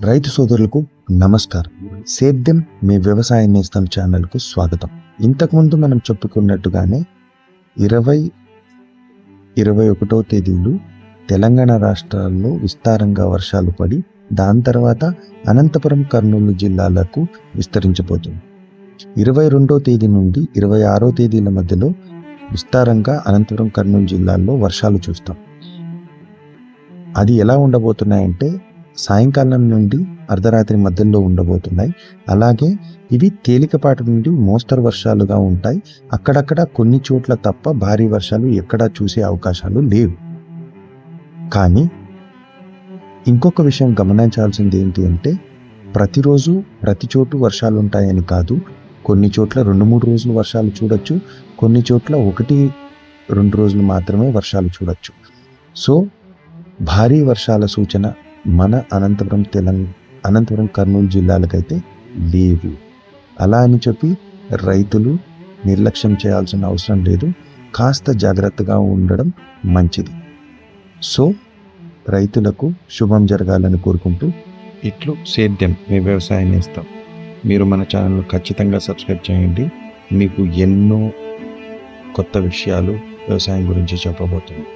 రైతు సోదరులకు నమస్కారం. సేద్యం మీ వ్యవసాయ నేస్తం ఛానల్కు స్వాగతం. ఇంతకుముందు మనం చెప్పుకున్నట్టుగానే ఇరవై ఇరవై ఒకటో తేదీలు తెలంగాణ రాష్ట్రాల్లో విస్తారంగా వర్షాలు పడి దాని తర్వాత అనంతపురం కర్నూలు జిల్లాలకు విస్తరించబోతుంది ఇరవై రెండో తేదీ నుండి ఇరవై ఆరో తేదీల మధ్యలో విస్తారంగా అనంతపురం కర్నూలు జిల్లాల్లో వర్షాలు చూస్తాం. అది ఎలా ఉండబోతున్నాయంటే సాయంకాలం నుండి అర్ధరాత్రి మధ్యలో ఉండబోతున్నాయి. అలాగే ఇవి తేలికపాటి నుండి మోస్తరు వర్షాలుగా ఉంటాయి. అక్కడక్కడ కొన్ని చోట్ల తప్ప భారీ వర్షాలు ఎక్కడా చూసే అవకాశాలు లేవు. కానీ ఇంకొక విషయం గమనించాల్సింది ఏంటి అంటే ప్రతిరోజు ప్రతి చోటు వర్షాలు ఉంటాయని కాదు. కొన్ని చోట్ల రెండు మూడు రోజులు వర్షాలు చూడొచ్చు. కొన్ని చోట్ల ఒకటి రెండు రోజులు మాత్రమే వర్షాలు చూడొచ్చు. సో భారీ వర్షాల సూచన మన అనంతపురం తెలంగాణ అనంతపురం కర్నూలు జిల్లాలకైతే లేవు. అలా అని చెప్పి రైతులు నిర్లక్ష్యం చేయాల్సిన అవసరం లేదు. కాస్త జాగ్రత్తగా ఉండడం మంచిది. సో రైతులకు శుభం జరగాలని కోరుకుంటూ ఇట్లు సేద్యం మీ వ్యవసాయం చేస్తాం. మీరు మన ఛానల్ ఖచ్చితంగా సబ్స్క్రైబ్ చేయండి. మీకు ఎన్నో కొత్త విషయాలు వ్యవసాయం గురించి చెప్పబోతుంది